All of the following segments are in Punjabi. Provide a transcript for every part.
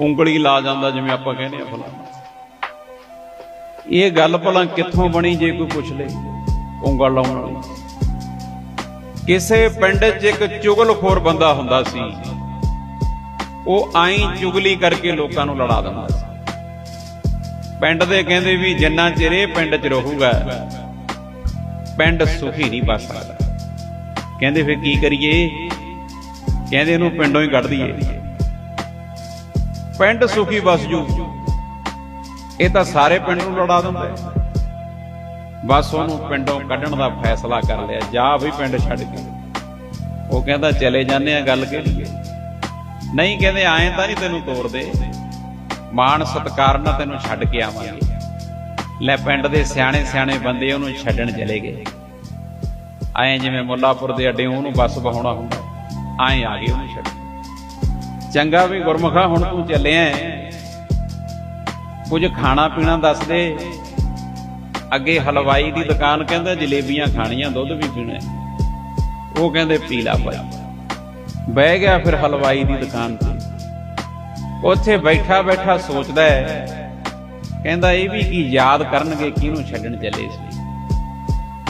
ਉਂਗਲੀ ਲਾ ਜਾਂਦਾ ਜਿਵੇਂ ਆਪਾਂ ਕਹਿੰਦੇ ਆ ਫਲਾਣਾ ਇਹ ਗੱਲ ਭਲਾ ਕਿੱਥੋਂ ਬਣੀ ਜੇ ਕੋਈ ਪੁੱਛ ਲੇ, ਉਂਗਲ ਲਾਉਣ ਵਾਲੀ। ਕਿਸੇ ਪਿੰਡ 'ਚ ਇੱਕ ਚੁਗਲਖੋਰ ਬੰਦਾ ਹੁੰਦਾ ਸੀ, ਉਹ ਆਈ ਚੁਗਲੀ ਕਰਕੇ ਲੋਕਾਂ ਨੂੰ ਲੜਾ ਦਿੰਦਾ ਸੀ। ਪਿੰਡ ਦੇ ਕਹਿੰਦੇ ਵੀ ਜਿੰਨਾ ਚਿਰ ਇਹ ਪਿੰਡ 'ਚ ਰਹੂਗਾ, ਪਿੰਡ ਸੁਖੀ ਨਹੀਂ ਬਸ ਸਕਦਾ। ਕਹਿੰਦੇ ਫਿਰ ਕੀ ਕਰੀਏ? ਕਹਿੰਦੇ ਇਹਨੂੰ ਪਿੰਡੋਂ ਹੀ ਕੱਢ ਦਈਏ। ਪਿੰਡ ਸੁਖੀ ਬਸ ਜੂ। ਇਹ ਤਾਂ ਸਾਰੇ ਪਿੰਡ ਨੂੰ ਲੜਾ ਦਿੰਦਾ। ਹੈ। ਬਸ ਉਹਨੂੰ ਪਿੰਡੋਂ ਕੱਢਣ ਦਾ ਫੈਸਲਾ ਕਰ ਲਿਆ। ਜਾ ਵੀ ਪਿੰਡ ਛੱਡ ਕੇ। ਉਹ ਕਹਿੰਦਾ, ਚਲੇ ਜਾਂਦੇ ਆ ਗੱਲ ਕਿਹੜੀ ਹੈ? ਨਹੀਂ ਕਹਿੰਦੇ ਆਏ ਤਾਂ ਨਹੀਂ ਤੈਨੂੰ ਤੋੜਦੇ ਮਾਣ ਸਤਕਾਰ ਨਾਲ ਤੈਨੂੰ ਛੱਡ ਕੇ ਆਵਾਂਗੇ। ਲੈ ਪਿੰਡ ਦੇ ਸਿਆਣੇ ਸਿਆਣੇ ਬੰਦੇ ਉਹਨੂੰ ਛੱਡਣ ਚਲੇ ਗਏ। ਆਏ ਜਿਵੇਂ ਮੁੱਲਾਪੁਰ ਦੇ ਅੱਡੇ, ਉਹਨੂੰ ਬੱਸ ਬਹਾਉਣਾ ਹੁੰਦਾ। ਆਏ ਆ ਗਏ ਉਹਨੂੰ ਛੱਡ ਚੰਗਾ ਵੀ ਗੁਰਮੁਖਾ ਹੁਣ ਤੂੰ ਚੱਲਿਆ ਹੈ। ਕੁਝ ਖਾਣਾ ਪੀਣਾ ਦੱਸ ਦੇ। ਅੱਗੇ ਹਲਵਾਈ ਦੀ ਦੁਕਾਨ ਕਹਿੰਦਾ ਜਲੇਬੀਆਂ ਖਾਣੀਆਂ, ਦੁੱਧ ਵੀ ਪੀਣਾ ਉਹ ਕਹਿੰਦੇ ਪੀ ਲਾ ਭਾਈ। ਬਹਿ ਗਿਆ ਫਿਰ ਹਲਵਾਈ ਦੀ ਦੁਕਾਨ ਤੇ। ਉੱਥੇ ਬੈਠਾ ਬੈਠਾ ਸੋਚਦਾ ਹੈ ਕਹਿੰਦਾ ਇਹ ਵੀ ਕੀ ਯਾਦ ਕਰਨਗੇ ਕਿਹਨੂੰ ਛੱਡਣ ਚੱਲੇ ਸੀ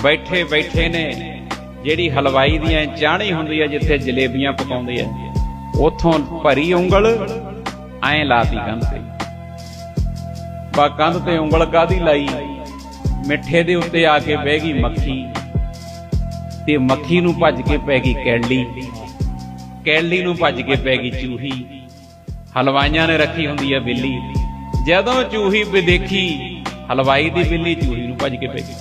ਬੈਠੇ ਬੈਠੇ ਨੇ। ਜਿਹੜੀ ਹਲਵਾਈ ਦੀਆਂ ਚਾਹਣੀ ਹੁੰਦੀ ਹੈ ਜਿੱਥੇ ਜਲੇਬੀਆਂ ਪਕਾਉਂਦੇ ਆ। ਉਥੋਂ ਭਰੀ ਉਂਗਲ ਐਂ ਲਾਤੀ ਕੰਧ ਤੇ। ਬਾ ਕੰਧ ਤੇ ਉਂਗਲ ਕਾਦੀ ਲਾਈ? ਮਿੱਠੇ ਦੇ ਉੱਤੇ ਆ ਕੇ ਬਹਿ ਗਈ ਮੱਖੀ। ਤੇ ਮੱਖੀ ਨੂੰ ਭੱਜ ਕੇ ਪੈ ਗਈ ਕੈਲੀ। ਕੈਲੀ ਨੂੰ ਭੱਜ ਕੇ ਪੈ ਗਈ ਚੂਹੀ। ਹਲਵਾਈਆਂ ਨੇ ਰੱਖੀ ਹੁੰਦੀ ਹੈ ਬਿੱਲੀ। ਜਦੋਂ ਚੂਹੀ ਵੀ ਹਲਵਾਈ ਦੀ ਬਿੱਲੀ ਚੂਹੀ ਨੂੰ ਭੱਜ ਕੇ ਪੈ ਗਈ।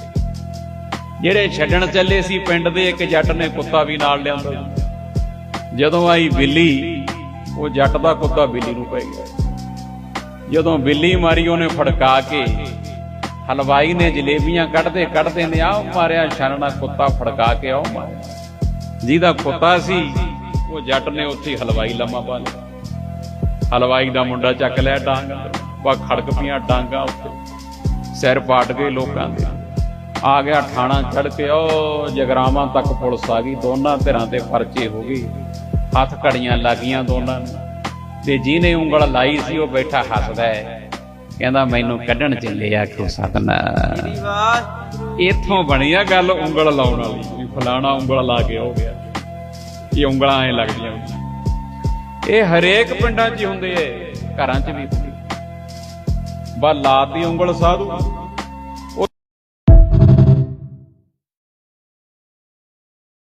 ਜਿਹੜੇ ਛੱਡਣ ਚੱਲੇ ਸੀ ਪਿੰਡ ਦੇ, ਇੱਕ ਜੱਟ ਨੇ ਕੁੱਤਾ ਵੀ ਨਾਲ ਲਿਆਂਦਾ। ਜਦੋਂ ਆਈ ਬਿੱਲੀ, ਉਹ ਜੱਟ ਦਾ ਕੁੱਤਾ ਬਿੱਲੀ ਨੂੰ ਪੈ ਗਿਆ। ਜਦੋਂ ਬਿੱਲੀ ਮਾਰੀ, ਉਹਨੇ ਫੜਕਾ ਕੇ ਹਲਵਾਈ ਨੇ ਜਲੇਬੀਆਂ ਕੱਢਦੇ ਕੱਢਦੇ ਨੇ ਆਹ ਮਾਰਿਆ ਛਾਨਣਾ ਕੁੱਤਾ ਫੜਕਾ ਕੇ ਆਹ ਮਾਰਿਆ। ਜਿਹਦਾ ਕੁੱਤਾ ਸੀ, ਉਹ ਜੱਟ ਨੇ ਉੱਥੇ ਹਲਵਾਈ ਲੰਮਾ ਪਾ ਲਿਆ। ਹਲਵਾਈ ਦਾ ਮੁੰਡਾ ਚੱਕ ਲਿਆ ਡਾਂਗ ਵਾ ਖੜਕ ਪੀਆਂ ਡਾਂਗਾ ਉੱਤੇ। ਸਿਰ ਪਾਟ ਗਏ ਲੋਕਾਂ ਦੇ। ਆ ਗਿਆ ਥਾਣਾ ਛੱਡ ਕੇ, ਉਹ ਜਗਰਾਵਾਂ ਤੱਕ ਪੁਲਿਸ ਆ ਗਈ, ਦੋਨਾਂ ਧਿਰਾਂ ਤੇ ਪਰਚੇ ਹੋ ਗਏ। ਹੱਥ ਘੜੀਆਂ ਲੱਗੀਆਂ ਦੋਨਾਂ ਨੂੰ। ਤੇ ਜਿਹਨੇ ਉਂਗਲ ਲਾਈ ਸੀ ਉਹ ਬੈਠਾ ਹੱਸਦਾ ਹੈ। ਕਹਿੰਦਾ ਮੈਨੂੰ ਕੱਢਣ ਚੱਲੇ ਆ ਕਿਉਂ ਸਤਨਾਮ। ਇੱਥੋਂ ਬਣੀ ਆ ਗੱਲ ਉਂਗਲ ਲਾਉਣ ਵਾਲੀ ਵੀ ਫਲਾਣਾ ਉਂਗਲ ਲਾ ਕੇ ਹੋ ਗਿਆ। ਇਹ ਉਂਗਲਾਂ ਐ ਲੱਗਦੀਆਂ। ਇਹ ਹਰੇਕ ਪਿੰਡਾਂ 'ਚ ਹੁੰਦੇ ਐ ਘਰਾਂ 'ਚ ਵੀ ਹੁੰਦੇ। ਬਾ ਲਾਤੀ ਉਂਗਲ ਸਾਧੂ।